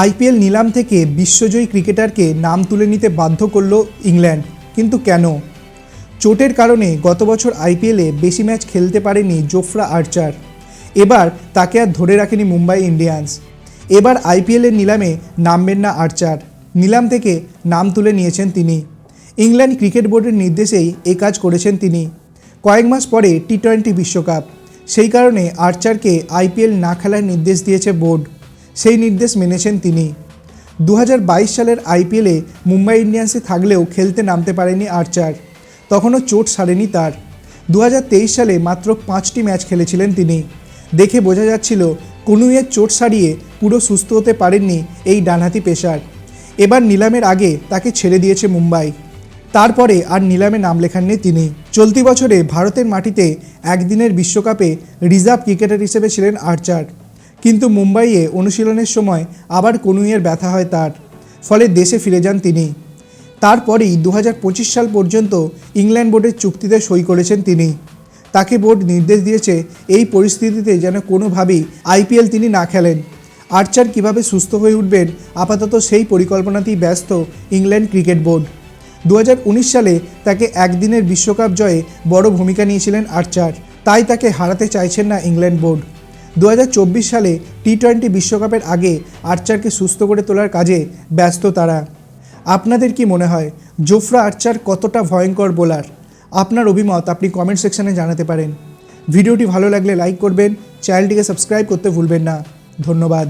IPL নিলাম থেকে বিশ্বজয়ী ক্রিকেটারকে নাম তুলে নিতে বাধ্য করল ইংল্যান্ড। কিন্তু কেন? চোটের কারণে গত বছর আইপিএলে বেশি ম্যাচ খেলতে পারেনি জোফরা আর্চার। এবার তাকে আর ধরে রাখেনি মুম্বাই ইন্ডিয়ান্স। এবার আইপিএলের নিলামে নামবেন না আর্চার। নিলাম থেকে নাম তুলে নিয়েছেন তিনি। ইংল্যান্ড ক্রিকেট বোর্ডের নির্দেশেই এই কাজ করেছেন তিনি। কয়েক মাস পরে টি টোয়েন্টি বিশ্বকাপ। সেই কারণে আর্চারকে আইপিএল না খেলার নির্দেশ দিয়েছে বোর্ড। সেই নির্দেশ মেনেছেন তিনি। দু হাজার বাইশ সালের আইপিএলে মুম্বাই ইন্ডিয়ান্সে থাকলেও খেলতে নামতে পারেনি আর্চার। তখনও চোট সারেনি তার। দু হাজার তেইশ সালে মাত্র পাঁচটি ম্যাচ খেলেছিলেন তিনি। দেখে বোঝা যাচ্ছিল কনুইয়ের চোট সারিয়ে পুরো সুস্থ হতে পারেননি এই ডানহাতি পেশার এবার নিলামের আগে তাকে ছেড়ে দিয়েছে মুম্বাই। তারপরে আর নিলামে নাম লেখাননি তিনি। চলতি বছরে ভারতের মাটিতে একদিনের বিশ্বকাপে রিজার্ভ ক্রিকেটার হিসেবে ছিলেন আর্চার। কিন্তু মুম্বাইয়ে অনুশীলনের সময় আবার কনুইয়ের ব্যথা হয় তার, ফলে দেশে ফিরে যান তিনি। তারপরেই দু হাজার পঁচিশ সাল পর্যন্ত ইংল্যান্ড বোর্ডের চুক্তিতে সই করেছেন তিনি। তাকে বোর্ড নির্দেশ দিয়েছে, এই পরিস্থিতিতে যেন কোনোভাবেই আইপিএল তিনি না খেলেন। আর্চার কীভাবে সুস্থ হয়ে উঠবেন, আপাতত সেই পরিকল্পনাতেই ব্যস্ত ইংল্যান্ড ক্রিকেট বোর্ড। দু হাজার উনিশ সালে তাকে একদিনের বিশ্বকাপ জয়ে বড় ভূমিকা নিয়েছিলেন আর্চার, তাই তাকে হারাতে চাইছেন না ইংল্যান্ড বোর্ড। দু হাজার চব্বিশ সালে টি টোয়েন্টি বিশ্বকাপের আগে আর্চারকে সুস্থ করে তোলার কাজে ব্যস্ত তারা। আপনাদের কি মনে হয়, জোফরা আর্চার কতটা ভয়ঙ্কর বোলার? আপনার অভিমত আপনি কমেন্ট সেকশনে জানাতে পারেন। ভিডিওটি ভালো লাগলে লাইক করবেন চ্যানেলটিকে সাবস্ক্রাইব করতে ভুলবেন না। ধন্যবাদ।